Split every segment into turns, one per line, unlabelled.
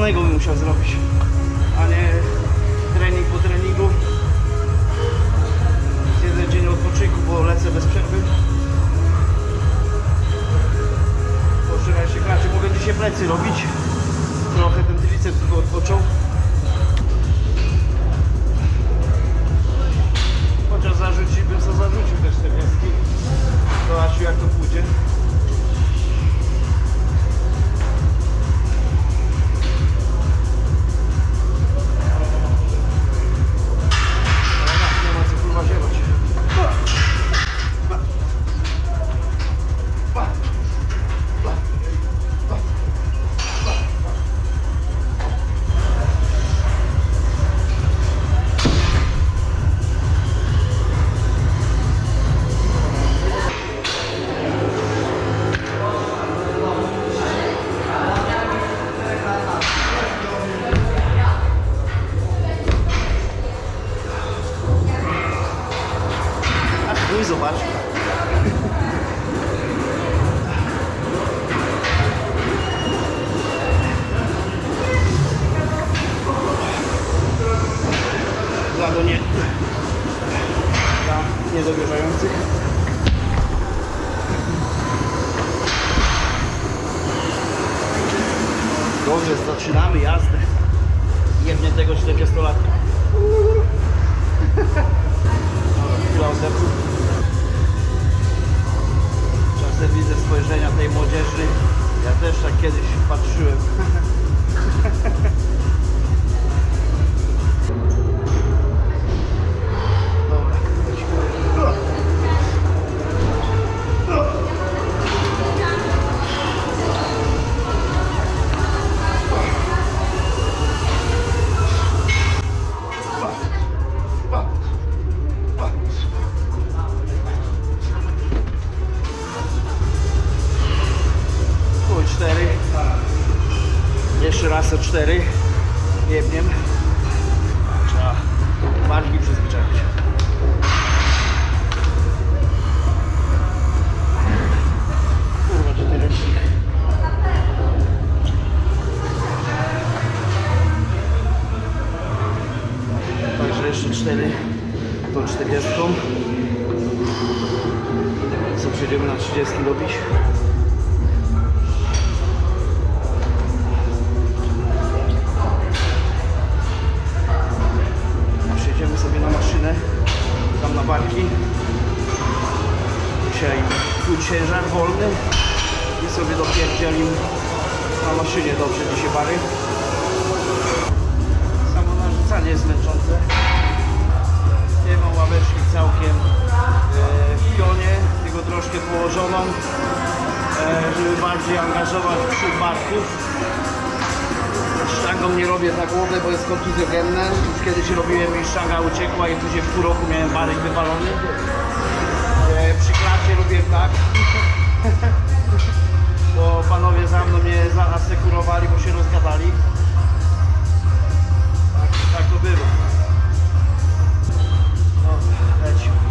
wolnego bym musiał zrobić, a nie trening po treningu. Jeden dzień odpoczynku, bo lecę bez przerwy. Poczynaj się kracie, mogę dzisiaj plecy robić. Trochę ten triceps tylko odpoczął. A młodzieży. Ja też tak kiedyś patrzyłem. Jeszcze raz o cztery. Jebniem. Trzeba barki przyzwyczaić. Kurwa, czy ten ręcznik. Także jeszcze cztery tą 40. Co przejdziemy na 30 robić? chłopaki. Dzisiaj tu ciężar wolny i sobie dopierdzielił na maszynie dobrze dzisiaj bary. Samo narzucanie jest męczące. Nie mam ławeczki całkiem e, w pionie, tylko troszkę położoną, e, żeby bardziej angażować przód barków. Sztangą nie robię za głowę, bo jest kontuzjogenne. Już kiedyś robiłem i sztanga uciekła i później w pół roku miałem barek wywalony. E, przy klacie robię tak. bo panowie za mną mnie zaasekurowali, bo się rozgadali. Tak, tak to bywa. No, leci.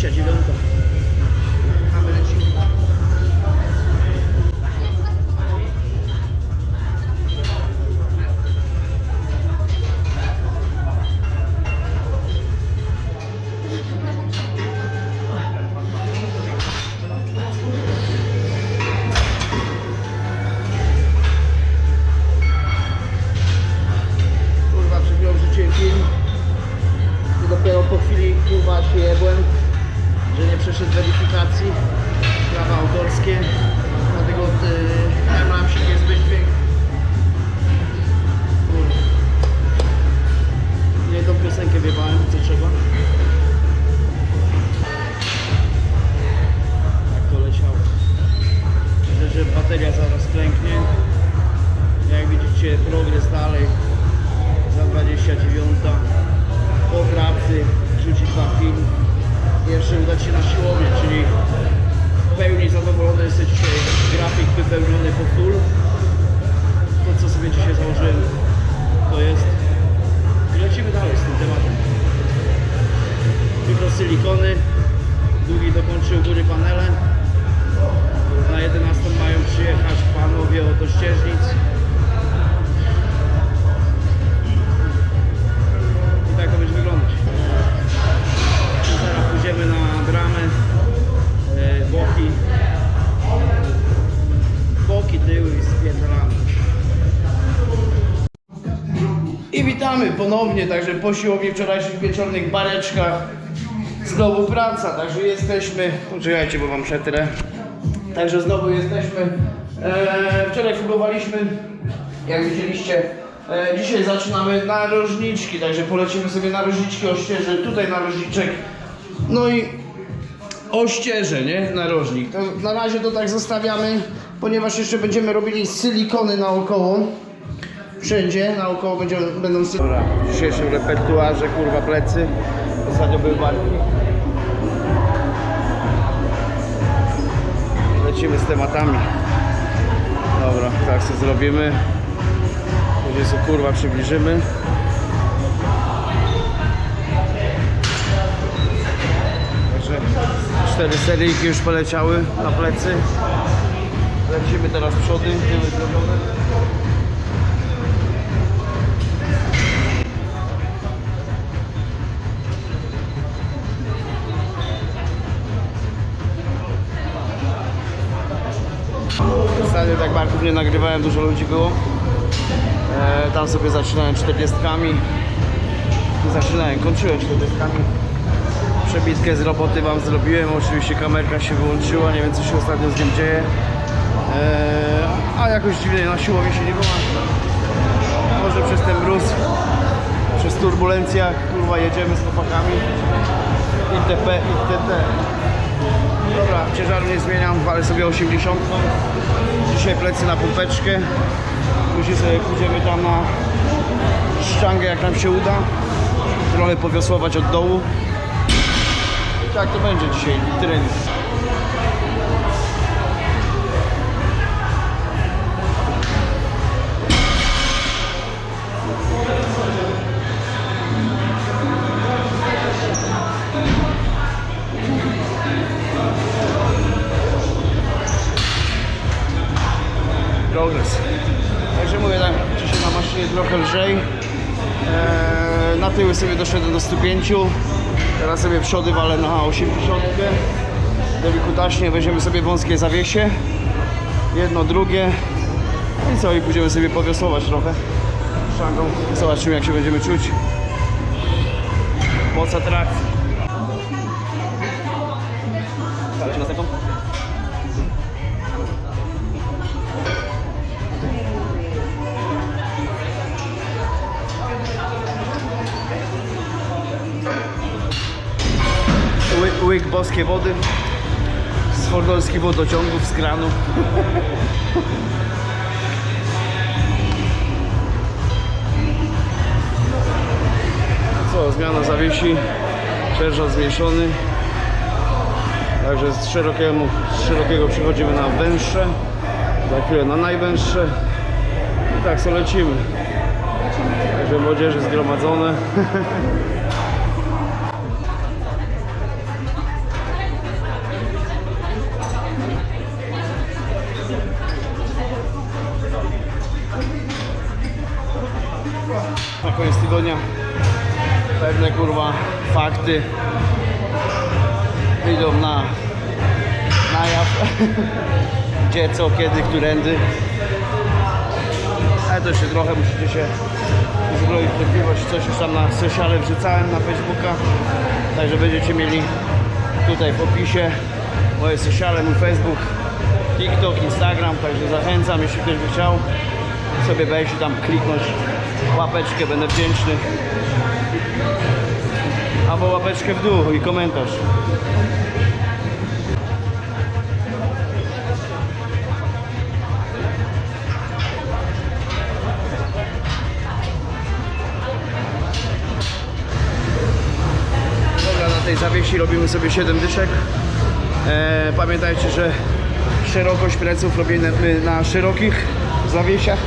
小鸡炖 po siłowni wczorajszych wieczornych bareczkach. Znowu praca, także jesteśmy. Poczekajcie, bo wam przetrę. Także znowu jesteśmy. Eee, wczoraj filmowaliśmy, jak widzieliście. Eee, dzisiaj zaczynamy narożniczki, także polecimy sobie narożniczki ościeże, tutaj narożniczek. No i ościeże, nie? Narożnik. To na razie to tak zostawiamy, ponieważ jeszcze będziemy robili silikony naokoło. Wszędzie naokoło będzie, będą. Dobra, w dzisiejszym repertuarze, kurwa, plecy. Ostatnio były barki. Lecimy z tematami. Dobra, tak sobie zrobimy. Później sobie kurwa przybliżymy. Także cztery seryjki już poleciały na plecy. Lecimy teraz przody. Nie nagrywałem, dużo ludzi było. E, tam sobie zaczynałem 40. Zaczynałem, kończyłem 40. Przebitkę z roboty wam zrobiłem, oczywiście kamerka się wyłączyła, nie wiem co się ostatnio z nim dzieje. E, a jakoś dziwnie na siłowni się nie wyłącza. Może przez ten mróz, przez turbulencjach, kurwa jedziemy z chłopakami. ITP, ITT. Dobra, ciężaru nie zmieniam, walę sobie 80. Dzisiaj plecy na pompeczkę. Później sobie pójdziemy tam na ściangę, jak nam się uda. Trochę powiosłować od dołu. I tak to będzie dzisiaj trening. Progres. Także mówię tak, dzisiaj na maszynie trochę lżej. Eee, na tyły sobie doszedłem do 105. Teraz sobie przody walę na 80. Delikutaśnie weźmiemy sobie wąskie zawiesie. Jedno, drugie. I co? I pójdziemy sobie powiosłować trochę. Szangą. Zobaczymy jak się będziemy czuć. Moc atrakcji. Łyk boskie wody z fordolskich wodociągów, z kranu. Co, zmiana zawiesi, ciężar zmniejszony. Także z szerokiego, z szerokiego przechodzimy na węższe, za chwilę na najwęższe. I tak sobie lecimy. Także młodzieży zgromadzone. tygodnia pewne kurwa fakty wyjdą na na jaw. Gdzie, co, kiedy, którędy ale to jeszcze trochę musicie się uzbroić cierpliwość. Coś już tam na sociale wrzucałem na Facebooka. Także będziecie mieli tutaj w opisie moje sociale, mój Facebook TikTok, Instagram, także zachęcam, jeśli ktoś by chciał sobie wejść i tam kliknąć łapeczkę, będę wdzięczny. Albo łapeczkę w dół i komentarz. Dobra, na tej zawiesi robimy sobie 7 dyszek. E, pamiętajcie, że szerokość pleców robimy na szerokich zawiesiach,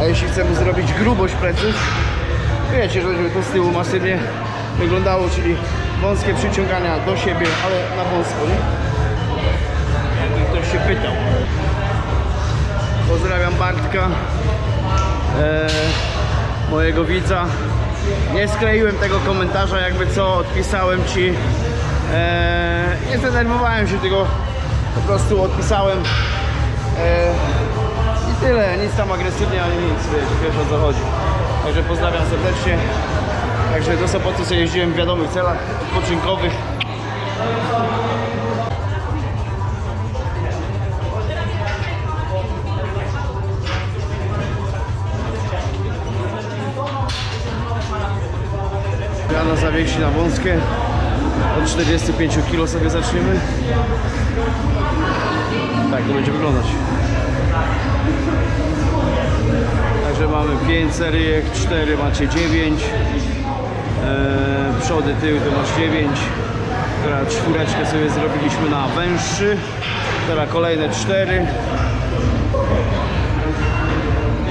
a jeśli chcemy zrobić grubość pleców, wiecie, żeby to z tyłu masywnie wyglądało, czyli wąskie przyciągania do siebie, ale na wąsko, nie? Jakby ktoś się pytał. Pozdrawiam Bartka, e, mojego widza. Nie skleiłem tego komentarza, jakby co odpisałem Ci. E, nie zdenerwowałem się, tylko po prostu odpisałem. E, Tyle, nic tam agresywnie, ani nic, wiesz, wiesz o co chodzi. Także pozdrawiam serdecznie. Także do Sopotu sobie jeździłem w wiadomych celach odpoczynkowych. Rano zawiesi na wąskie. Od 45 kg sobie zaczniemy. Tak to będzie wyglądać. Także mamy 5 seryjek, 4 macie 9. Eee, przody, tyły to masz 9. Teraz czwóreczkę sobie zrobiliśmy na węższy. Teraz kolejne 4.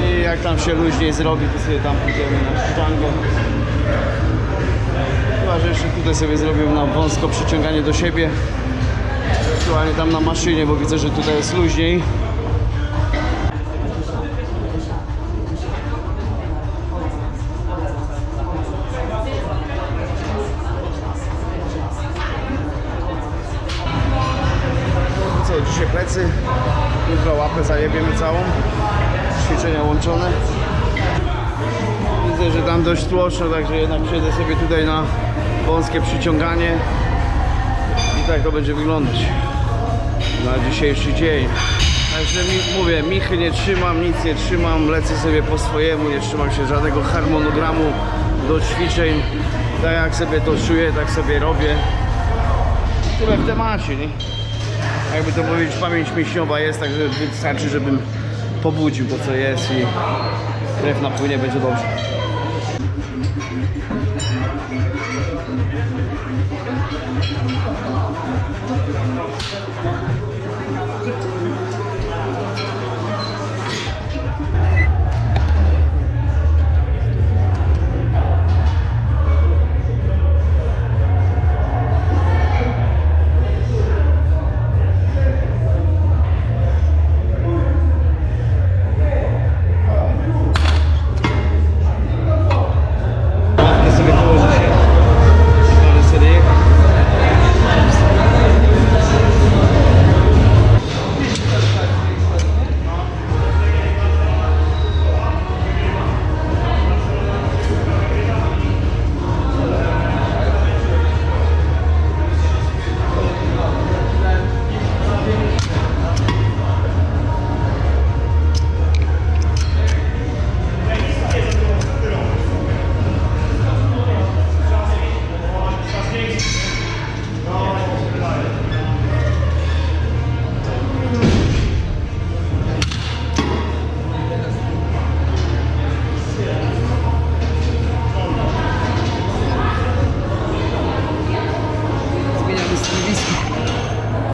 I jak tam się luźniej zrobi, to sobie tam pójdziemy na sztangę. Chyba, że jeszcze tutaj sobie zrobię na wąsko przyciąganie do siebie. Ewentualnie tam na maszynie, bo widzę, że tutaj jest luźniej. Dość tłoczno, także jednak przejdę sobie tutaj na wąskie przyciąganie. I tak to będzie wyglądać na dzisiejszy dzień. Także mi, mówię, michy nie trzymam, nic nie trzymam, lecę sobie po swojemu, nie trzymam się żadnego harmonogramu do ćwiczeń. Tak jak sobie to czuję, tak sobie robię. Tyle w temacie, nie? Jakby to powiedzieć, pamięć mięśniowa jest, także wystarczy, żebym pobudził to co jest i krew napłynie, będzie dobrze.